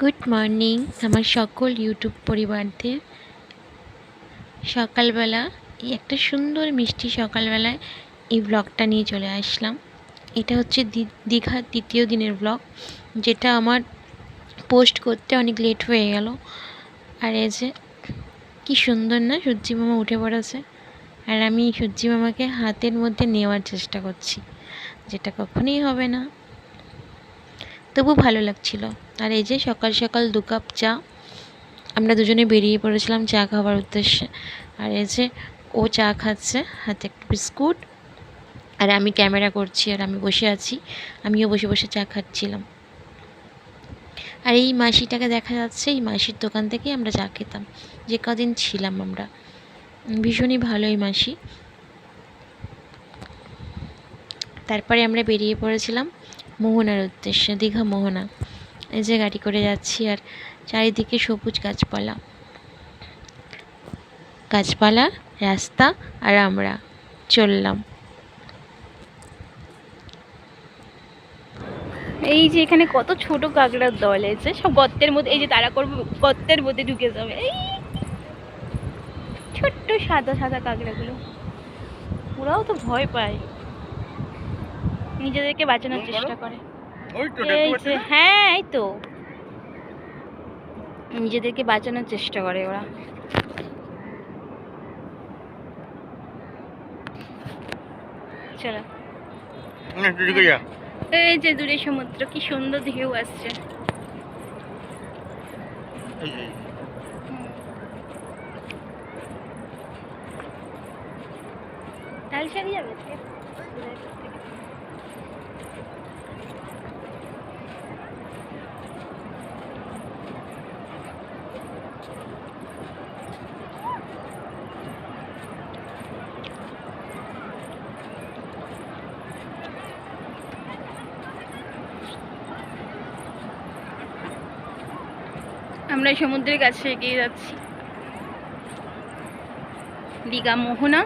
Good morning আমার সকল YouTube পরিবারদের। সকালবেলা, এই একটা সুন্দর মিষ্টি সকালবেলায় এই ব্লগটা নিয়ে চলে আসলাম। এটা হচ্ছে দীঘার তৃতীয় দিনের ব্লগ যেটা আমার পোস্ট করতে অনেক লেট হয়ে গেল। আর এই যে, কী সুন্দর না সূর্যি মামা উঠে পড়েছে। আর আমি সূর্যি মামাকে হাতের মধ্যে নেওয়ার চেষ্টা করছি, যেটা কখনোই হবে না। তবু ভালো লাগছিল। আর এই যে সকাল সকাল দু কাপ চা। আমরা দুজনে বেরিয়ে পড়েছিলাম চা খাওয়ার উদ্দেশ্যে। আর এই যে ও চা খাচ্ছে, হাতে একটা বিস্কুট। আর আমি ক্যামেরা করছি আর আমি বসে আছি। আমিও বসে বসে চা খাচ্ছিলাম। আর এই মাসিটাকে দেখা যাচ্ছে, এই মাসির দোকান থেকেই আমরা চা খেতাম। যে কদিন ছিলাম আমরা। ভীষণই ভালো এই মাসি। তারপরে আমরা বেরিয়ে পড়েছিলাম। মোহনার উদ্দেশ্যে, দীঘা মোহনা। এই যে গাড়ি করে যাচ্ছি আর চারিদিকে সবুজ গাছপালা। গাছপালা, রাস্তা আর আমরা চললাম। এই যে এখানে কত ছোট কাঁকড়ার দল আছে সব গর্তের মধ্যে, এই যে তারা করবে, গর্তের মধ্যে ঢুকে যাবে। এই ছোট্ট সাদা সাদা কাঁকড়াগুলো। ওরাও তো ভয় পায়। নিজেদেরকে বাঁচানোর চেষ্টা করে। এই যে হ্যাঁ এই তো। নিজেদেরকে বাঁচানোর চেষ্টা করে ওরা। চলো। না তুই ঢুকে যা। এই যে দূরে সমুদ্র কি সুন্দর ঢেউ আসছে। যাবে। আমরা সমুদ্রের কাছে এগিয়ে যাচ্ছি। দীঘা মোহনা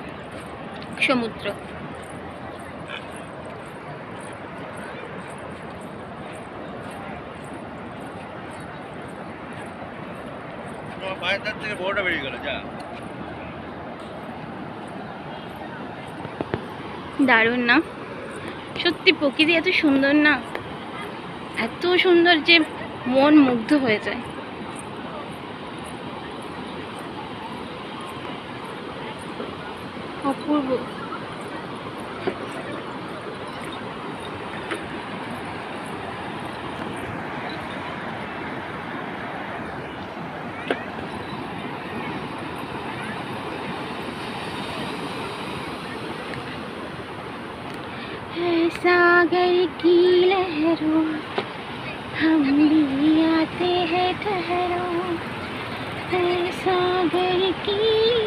সমুদ্র। তোমার থেকে বড়টা বেরিয়ে গেল যা। দারুণ না? সত্যি প্রকৃতি এত সুন্দর না? এত সুন্দর যে মন মুগ্ধ হয়ে যায়। অপূর্ব है सागर की लहरों हम भी आते हैं ठहरो है सागर की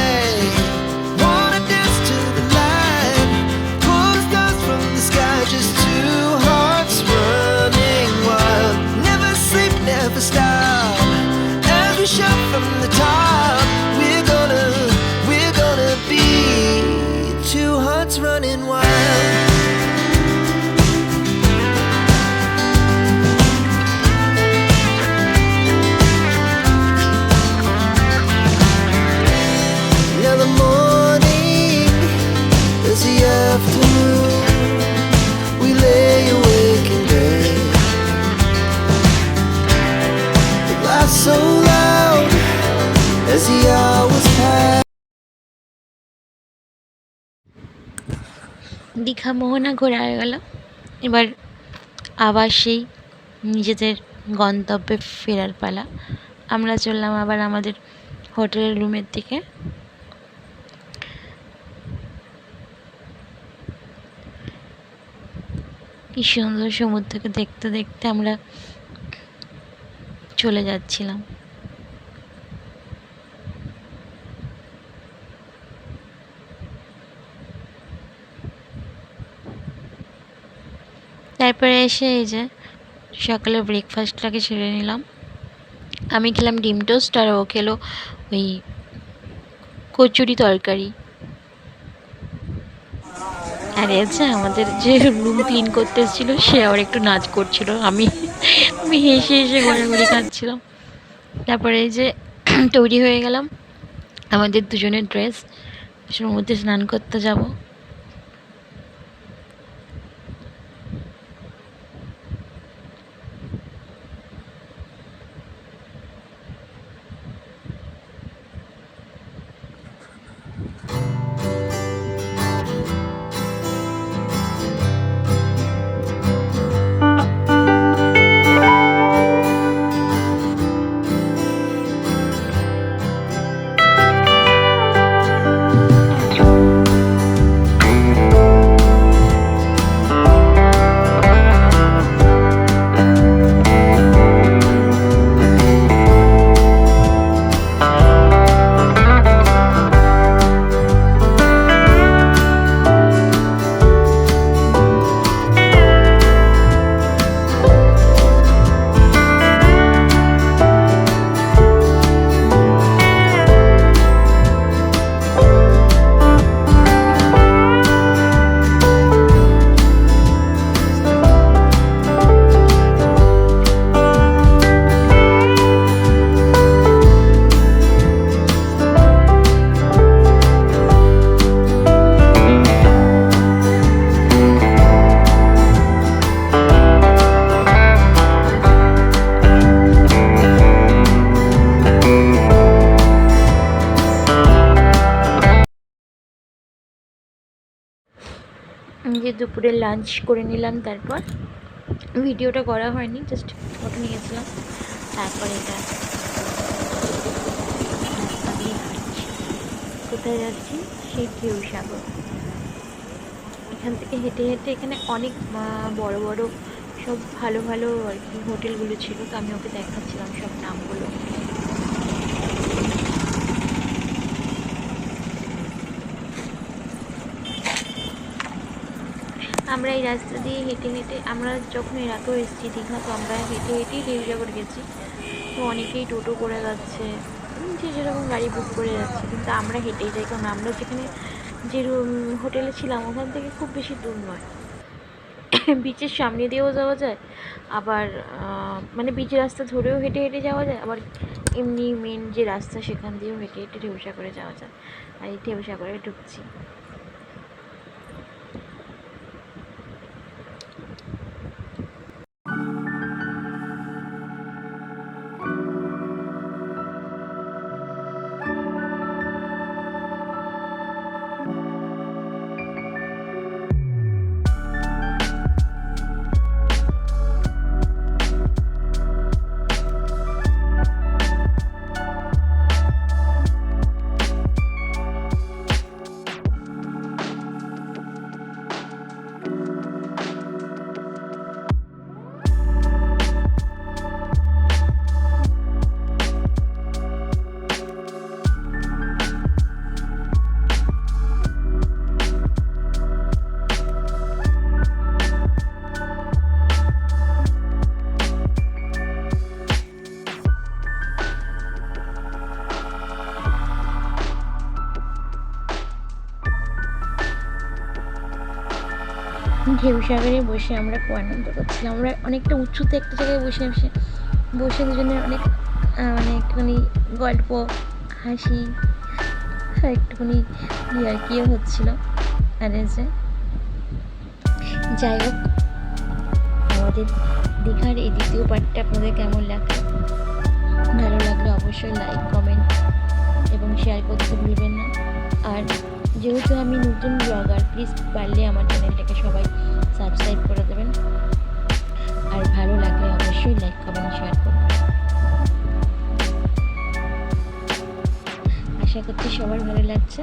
so loud as দীঘা মোহনা ঘোরা হয়ে গেল। এবার আবার সেই নিজেদের গন্তব্যে ফেরার পালা। আমরা চললাম আবার আমাদের হোটেলের রুমের দিকে। কি সুন্দর সমুদ্রকে দেখতে দেখতে আমরা চলে যাচ্ছিলাম। তারপরে এসে এই যে সকালে ব্রেকফাস্টটাকে সেরে নিলাম। আমি খেলাম ডিম টোস্ট আর ও খেলো ওই কচুরি তরকারি। আর যে আমাদের যে রুম ক্লিন করতে এসেছিল, সে আবার একটু নাচ করছিল, আমি আমি হেসে হেসে ঘোরাঘুরি খাচ্ছিলাম। তারপরে যে তৈরি হয়ে গেলাম। আমাদের দুজনের ড্রেস সমুদ্রে স্নান করতে যাব। যে দুপুরে লাঞ্চ করে নিলাম তারপর, ভিডিওটা করা হয়নি জাস্ট ফটো নিয়েছিলাম, তারপর এটা কোথায় যাচ্ছি? সেই ঢেউ সাগর এখান থেকে হেঁটে হেঁটে এখানে অনেক বড় বড় সব ভালো ভালো আর কি হোটেলগুলো ছিল, তো আমি ওকে দেখাচ্ছিলাম সব নামগুলো। আমরা এই রাস্তা দিয়ে হেঁটে হেঁটে, আমরা যখন এর আগেও এসেছি দীঘা তো আমরা হেঁটে হেঁটেই ঢেউসাগর গেছি। তো অনেকেই টোটো করে যাচ্ছে যে যেরকম গাড়ি বুক করে যাচ্ছে, কিন্তু আমরা হেঁটেই যাই, কারণ আমরা যেখানে যে হোটেলে ছিলাম, ওখান থেকে খুব বেশি দূর নয়। বিচের সামনে দিয়েও যাওয়া যায়, আবার মানে বিচের রাস্তা ধরেও হেঁটে হেঁটে যাওয়া যায়, আবার এমনি মেন যে রাস্তা, সেখান দিয়েও হেঁটে হেঁটে ঢেউসাগরে যাওয়া যায়। আর এই ঢেউসাগরে ঢুকছি। ঢেউসাগরে বসে আমরা খুব আনন্দ করছিলাম। আমরা অনেকটা উঁচুতে একটা জায়গায় বসে বসে বসে দুজনে অনেক মানে একটুখানি গল্প, হাসি, একটুখানি হচ্ছিল। আর এই যে, যাই হোক, আমাদের দীঘার এই দ্বিতীয় পার্টটা আপনাদের কেমন লাগল? ভালো লাগলে অবশ্যই লাইক কমেন্ট এবং শেয়ার করতে ভুলবেন না। আর যেহেতু আমি নতুন ব্লগার প্লিজ পারলে আমার চ্যানেলটাকে সবাই সাবস্ক্রাইব করে দেবেন। আর ভালো লাগলে অবশ্যই লাইক কমেন্ট শেয়ার করবেন। আশা করছি সবার ভালো লাগছে।